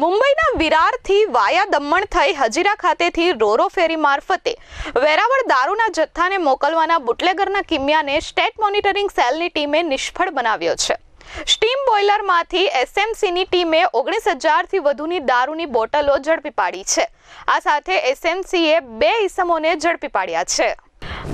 મુંબઈના વિરારથી વાયા દમણ થઈ હજીરા ખાતેથી રોરો ફેરી મારફતે વેરાવળ દારૂના જથ્થાને મોકલવાના બુટલેગરના કિમિયાને સ્ટેટ મોનિટરિંગ સેલની ટીમે નિષ્ફળ બનાવ્યો છે. સ્ટીમ બોઇલરમાંથી એસએમસીની ટીમે ઓગણીસ હજારથી વધુની દારૂની બોટલો ઝડપી પાડી છે. આ સાથે એસએમસીએ બે ઇસમોને ઝડપી પાડ્યા છે.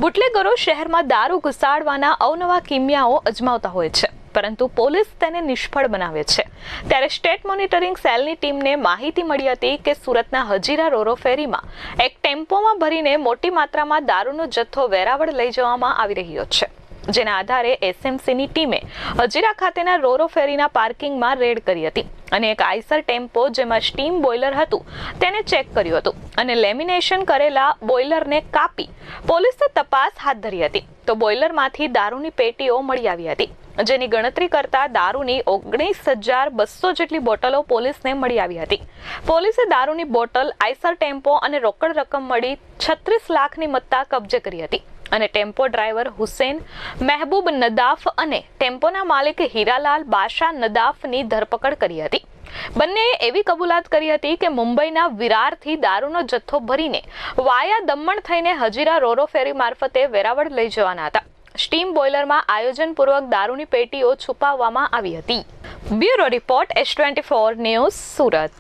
બુટલેગરો શહેરમાં દારૂ ઘુસાડવાના અવનવા કિમિયાઓ અજમાવતા હોય છે. પરંતુ પોલીસ તેને નિષ્ફળ બનાવે છે. ત્યારે સ્ટેટ મોનિટરિંગ સેલની ટીમને માહિતી મળી હતી કે સુરતના હજીરા રોરો ફેરીમાં એક ટેમ્પોમાં ભરીને મોટી માત્રામાં દારૂનો જથ્થો વેરાવળ લઈ જવામાં આવી રહ્યો છે. જેના આધારે એસએમસીની ટીમે હજીરા ખાતેના રોરો ફેરીના પાર્કિંગમાં રેડ કરી હતી અને એક આઈસર ટેમ્પો જેમાં સ્ટીમ બોઇલર હતું તેને ચેક કર્યું હતું અને લેમિનેશન કરેલા બોઇલરને કાપી પોલીસે તપાસ હાથ ધરી હતી. તો બોઇલરમાંથી દારૂની પેટીઓ મળી આવી હતી. જેની ગણતરી કરતા દારૂની ઓગણીસ હજાર બસો જેટલી બોટલો પોલીસને મળી આવી હતી. પોલીસે દારૂની બોટલ, આઈસર ટેમ્પો અને રોકડ રકમ મળી છત્રીસ લાખની મત્તા કબજે કરી હતી. અને ટેમ્પો ડ્રાઈવર હુસેન, મહેબૂબ નદાફ અને ટેમ્પોના માલિક હીરાલાલ બાશા નદાફની ધરપકડ કરી હતી. બંનેએ એવી કબૂલાત કરી હતી કે મુંબઈના વિરારથી દારૂનો જથ્થો ભરીને વાયા દમણ થઈને હજીરા રોરો ફેરી મારફતે વેરાવળ લઈ જવાના હતા. સ્ટીમ બોઇલરમાં આયોજનપૂર્વક દારૂની પેટીઓ છુપાવવામાં આવી હતી. Bureau report S twenty four news Surat.